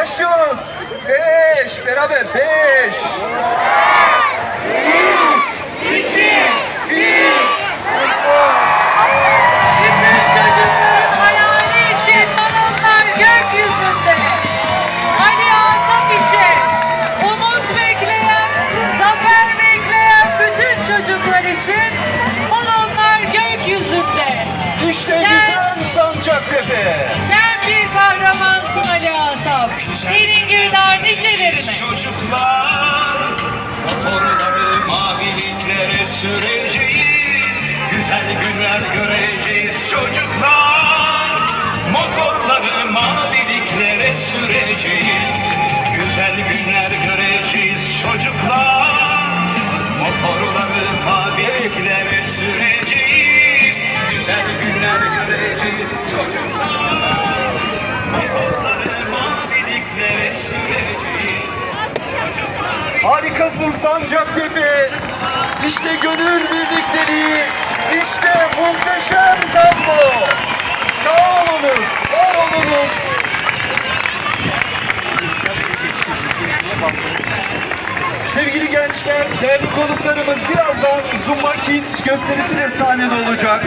Başlıyoruz. Beş. Beraber. Beş. Bütün çocukların hayali için balonlar gökyüzünde. Ali Asaf için umut bekleyen, zafer bekleyen bütün çocuklar için balonlar gökyüzünde. İşte güzel Sancaktepe. Senin gibi daha nicelerine. Çocuklar motorları maviliklere süreceğiz. Güzel günler göreceğiz çocuklar. Motorları maviliklere süreceğiz. Güzel günler göreceğiz çocuklar. Motorları maviliklere süreceğiz Harikasın Sancaktepe. İşte gönül birlikleri. İşte muhteşem tablo. Sağ olunuz, var olunuz. Sevgili gençler, değerli konuklarımız birazdan Zumba Kids gösterisiyle sahnede olacak.